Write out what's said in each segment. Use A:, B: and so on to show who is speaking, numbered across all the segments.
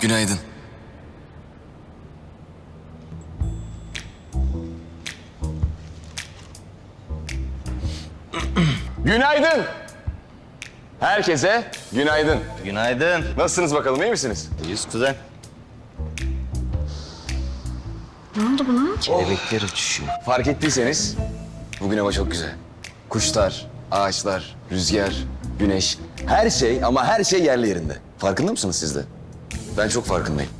A: Günaydın.
B: Günaydın. Herkese günaydın.
C: Günaydın.
B: Nasılsınız bakalım, iyi misiniz?
C: Yüz kuzen.
D: Ne oldu buna?
C: Kelebekler uçuşuyor.
B: Fark ettiyseniz bugün hava çok güzel. Kuşlar, ağaçlar, rüzgar, güneş, her şey ama her şey yerli yerinde. Farkında mısınız siz de? Ben çok farkındayım.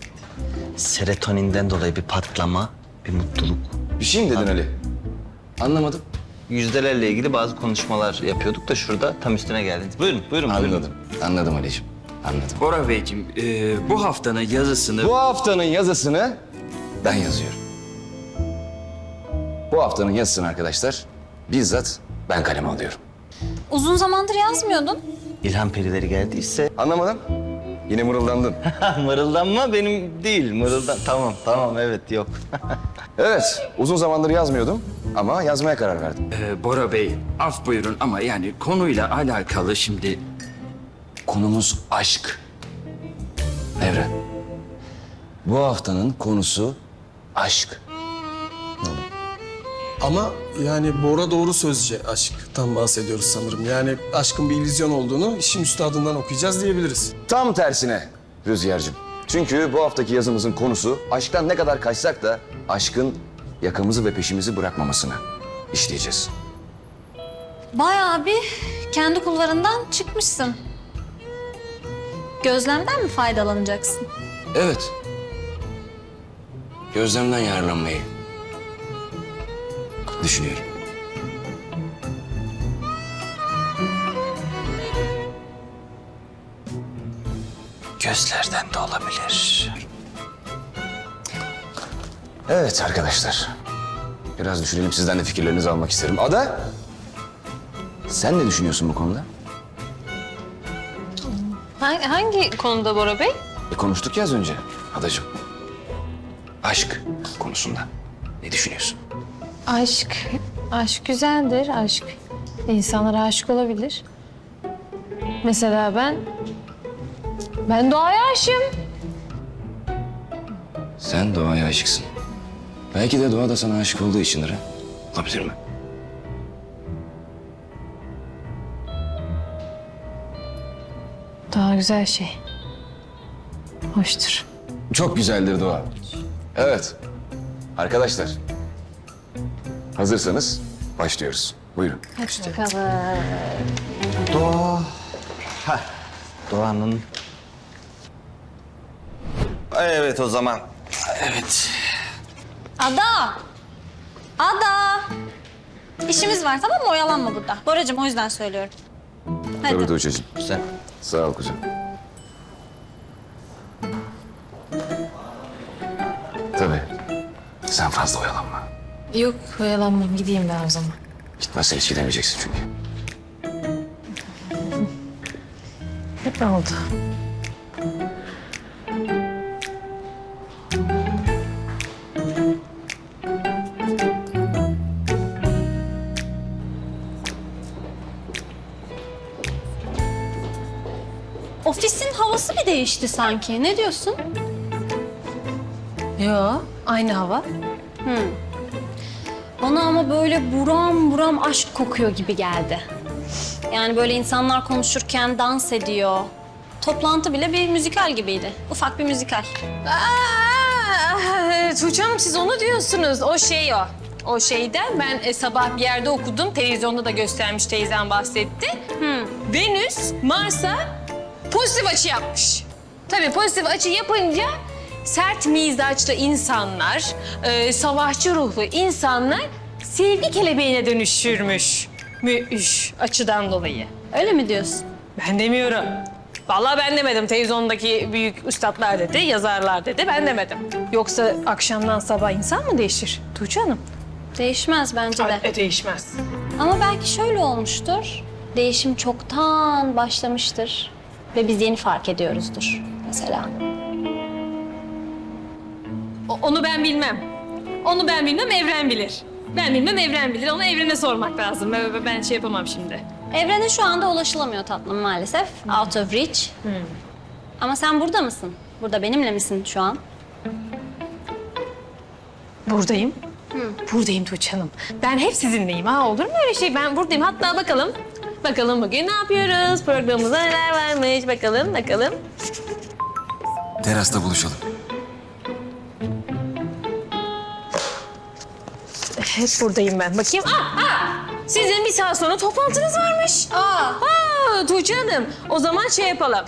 C: Serotoninden dolayı bir patlama, bir mutluluk.
B: Bir şey mi dedin Ali? Anlamadım.
C: Yüzdelerle ilgili bazı konuşmalar yapıyorduk da şurada tam üstüne geldiniz. Buyurun, buyurun. buyurun.
B: Anladım. Anladım Ali'ciğim. Anladım.
E: Bora Beyciğim, e, bu haftanın yazısını...
B: Bu haftanın yazısını ben yazıyorum. Bu haftanın yazısını arkadaşlar bizzat ben kaleme alıyorum.
D: Uzun zamandır yazmıyordun.
C: İlham perileri geldiyse
B: Anlamadım. Yine mırıldandın.
C: mırıldanma benim değil. Mırıldan tamam tamam evet yok.
B: Evet, uzun zamandır yazmıyordum ama yazmaya karar verdim.
E: E, Bora Bey, af buyurun ama yani konuyla alakalı şimdi...
B: Konumuz aşk. Evren. Bu haftanın konusu aşk.
F: Ama yani Bora doğru sözce aşktan bahsediyoruz sanırım. Yani aşkın bir illüzyon olduğunu işin üstadından okuyacağız diyebiliriz.
B: Tam tersine Rüzgar'cığım. Çünkü bu haftaki yazımızın konusu aşktan ne kadar kaçsak da aşkın yakamızı ve peşimizi bırakmamasını işleyeceğiz.
D: Bayağı bir kendi kulvarından çıkmışsın. Gözlemden mi faydalanacaksın?
B: Evet. Gözlemden yararlanmayı düşünüyorum.
C: Gözlerden de olabilir.
B: Evet arkadaşlar. Biraz düşünelim sizden de fikirlerinizi almak isterim. Ada, sen ne düşünüyorsun bu konuda?
D: Hangi, hangi konuda Bora Bey?
B: E, konuştuk ya az önce adacığım. Aşk konusunda. Ne düşünüyorsun?
G: Aşk, aşk güzeldir. Aşk, insanlara aşık olabilir. Mesela ben, ben doğaya aşığım.
B: Sen doğaya aşıksın. Belki de doğa da sana aşık olduğu içindir ha. Olabilir mi?
G: Doğa güzel şey. Hoştur.
B: Çok güzeldir doğa. Evet. Arkadaşlar. Hazırsanız başlıyoruz. Buyurun.
G: Hadi bakalım.
C: Doğa. Heh, Doğanın... Evet o zaman. Evet.
D: Ada! Ada! İşimiz var tamam mı? Oyalanma burada. Boracığım o yüzden söylüyorum. Hadi.
B: Tabii Tuğçe'cim.
C: Güzel.
B: Sağ ol kuzen. Tabii. Sen fazla oyalanma.
G: Yok, oyalanmam. Gideyim ben o zaman.
B: Gitmezsen hiç gidemeyeceksin çünkü.
G: Hep oldu.
D: Ofisin havası bir değişti sanki. Ne diyorsun?
G: Yo, aynı hava.
D: Bana ama böyle buram buram aşk kokuyor gibi geldi. Yani böyle insanlar konuşurken dans ediyor. Toplantı bile bir müzikal gibiydi. Ufak bir müzikal.
H: Aa, Tuğçe Hanım siz onu diyorsunuz. O şey o. O şeyden ben e, sabah bir yerde okudum. Televizyonda da göstermiş teyzem bahsetti. Venüs Mars'a pozitif açı yapmış. Tabii pozitif açı yapınca sert mizaçlı insanlar, e, savaşçı ruhlu insanlar sevgi kelebeğine dönüşürmüş. Müş açıdan dolayı.
D: Öyle mi diyorsun?
H: Ben demiyorum. Vallahi ben demedim. Televizyondaki büyük üstadlar dedi, yazarlar dedi. Ben demedim. Yoksa akşamdan sabah insan mı değişir Tuğçe Hanım?
D: Değişmez bence de.
H: E, değişmez.
D: Ama belki şöyle olmuştur. Değişim çoktan başlamıştır. Ve biz yeni fark ediyoruzdur mesela.
H: O- onu ben bilmem. Onu ben bilmem, evren bilir. Ben bilmem, evren bilir. Onu evrene sormak lazım. Ben, ben şey yapamam şimdi.
D: Evrene şu anda ulaşılamıyor tatlım maalesef. Out of reach. Ama sen burada mısın? Burada benimle misin şu an?
H: Buradayım. Buradayım Tuğçe Hanım. Ben hep sizinleyim. Ha olur mu öyle şey? Ben buradayım. Hatta bakalım. Bakalım bugün ne yapıyoruz? Programımızda neler varmış? Bakalım, bakalım.
B: Terasta buluşalım.
H: Hep buradayım ben. Bakayım. Aa, aa! Sizin bir saat sonra toplantınız varmış. Aa. Aa, Tuğçe Hanım. O zaman şey yapalım.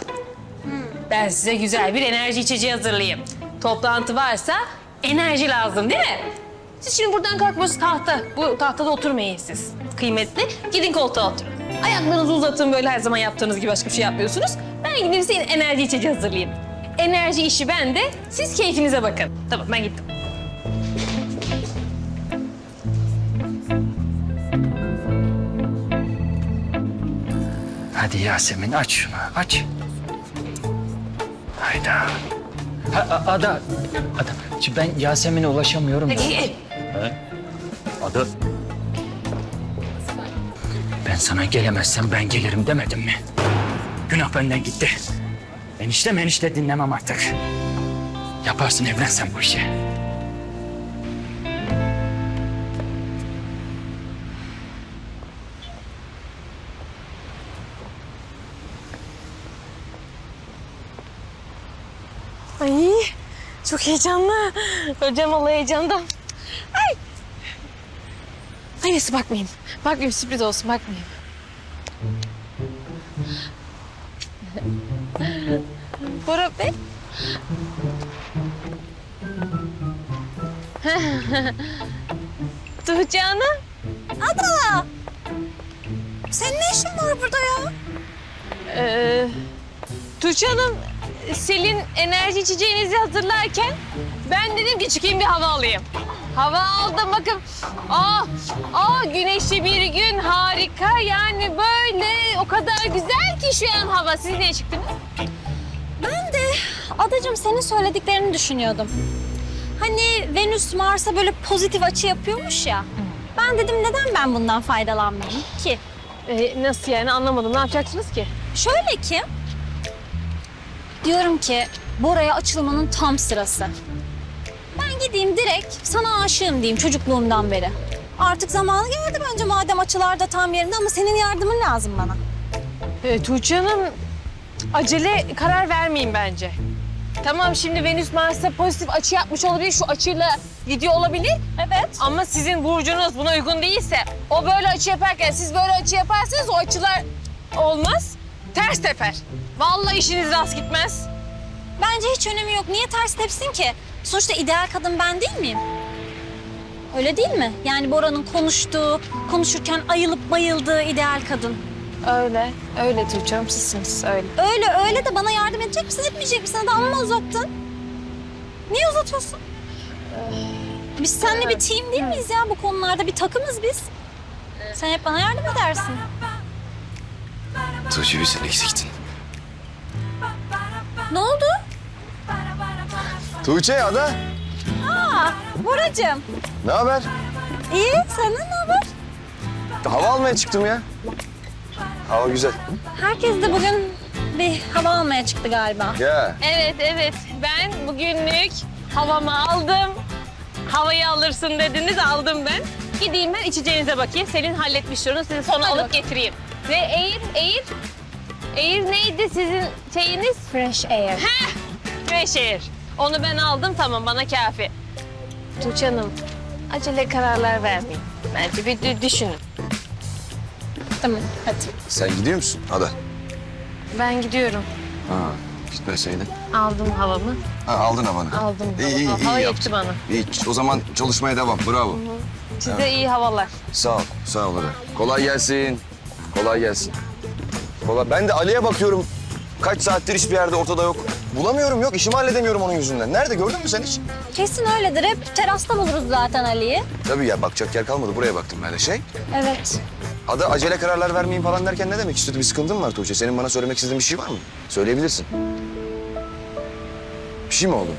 H: Ben size güzel bir enerji içeceği hazırlayayım. Toplantı varsa enerji lazım değil mi? Siz şimdi buradan kalkması tahta. Bu tahtada oturmayın siz. Kıymetli. Gidin koltuğa oturun. Ayaklarınızı uzatın böyle her zaman yaptığınız gibi başka bir şey yapmıyorsunuz. Ben gidip size enerji içeceği hazırlayayım. Enerji işi bende. Siz keyfinize bakın. Tamam ben gittim.
E: Hadi Yasemin aç şunu aç. Hayda. Ha, a- Ada. Ada. Şimdi ben Yasemin'e ulaşamıyorum. da. Ada. Ben sana gelemezsem ben gelirim demedim mi? Günah benden gitti. Enişte enişte dinlemem artık. Yaparsın evlensen bu işi.
H: Çok heyecanlı. Hocam olay heyecandan. Ay. Ay neyse bakmayayım. Bakmayayım sürpriz olsun bakmayayım. Bora Bey. Tuğçe Hanım.
D: Ada! Senin ne işin var burada ya?
H: Ee, Tuğçe Hanım, Selin enerji içeceğinizi hazırlarken ben dedim ki çıkayım bir hava alayım. Hava aldım bakın. Aa, aa güneşli bir gün harika yani böyle o kadar güzel ki şu an hava. Siz niye çıktınız?
D: Ben de adacığım senin söylediklerini düşünüyordum. Hani Venüs Mars'a böyle pozitif açı yapıyormuş ya. Ben dedim neden ben bundan faydalanmayayım ki?
H: Ee, nasıl yani anlamadım. Ne yapacaksınız ki?
D: Şöyle ki... Diyorum ki Bora'ya açılmanın tam sırası. Ben gideyim direkt sana aşığım diyeyim çocukluğumdan beri. Artık zamanı geldi bence madem açılar da tam yerinde ama senin yardımın lazım bana.
H: Ee, Tuğçe Hanım acele karar vermeyin bence. Tamam şimdi Venüs Mars'a pozitif açı yapmış olabilir. Şu açıyla gidiyor olabilir.
D: Evet.
H: Ama sizin burcunuz buna uygun değilse, o böyle açı yaparken siz böyle açı yaparsanız o açılar olmaz. Ters teper. Vallahi işiniz rast gitmez.
D: Bence hiç önemi yok. Niye ters tepsin ki? Sonuçta ideal kadın ben değil miyim? Öyle değil mi? Yani Bora'nın konuştuğu, konuşurken ayılıp bayıldığı ideal kadın.
H: Öyle, öyle Tuğçe Hanım sizsiniz öyle.
D: Öyle öyle de bana yardım edecek misin, etmeyecek misin? Hadi amma uzattın. Niye uzatıyorsun? Biz seninle bir team değil miyiz ya bu konularda? Bir takımız biz. Sen hep bana yardım edersin.
B: Tuğçe bir sen eksiktin.
D: Ne oldu?
B: Tuğçe Ada.
D: Boracığım.
B: Ne haber?
D: İyi, senden ne haber?
B: Hava almaya çıktım ya. Hava güzel.
D: Herkes de bugün bir hava almaya çıktı galiba.
B: Ya.
H: Evet, evet. Ben bugünlük havamı aldım. Havayı alırsın dediniz, aldım ben. Gideyim ben içeceğinize bakayım. Selin halletmiş onu, size sonra alıp getireyim. Ve Air, Air, Air neydi sizin şeyiniz?
D: Fresh air.
H: Heh, Fresh Air. Onu ben aldım, tamam bana kafi. Tuğçe Hanım, acele kararlar vermeyin. Bence bir dü- düşünün.
D: Tamam, hadi.
B: Sen gidiyor musun Ada?
H: Ben gidiyorum.
B: Ha, gitmeseydin.
H: Aldım havamı,
B: Ha, aldın havanı.
H: aldım
B: İyi, iyi,
H: havamı.
B: iyi
H: Hava
B: yaptın.
H: yetti bana.
B: İyi, o zaman çalışmaya devam. Bravo.
H: Size iyi havalar.
B: Sağ ol, sağ ol Ada. Kolay gelsin. Kolay gelsin. Kolay. Ben de Ali'ye bakıyorum. Kaç saattir hiçbir yerde ortada yok. Bulamıyorum yok. İşimi halledemiyorum onun yüzünden. Nerede gördün mü sen hiç?
D: Kesin öyledir. Hep terasta buluruz zaten Ali'yi.
B: Tabii ya bakacak yer kalmadı. Buraya baktım ben de şey.
D: Evet.
B: Ada acele kararlar vermeyin falan derken ne demek istiyordu? Bir sıkıntın mı var Tuğçe? Senin bana söylemek istediğin bir şey var mı? Söyleyebilirsin. Bir şey mi oldu?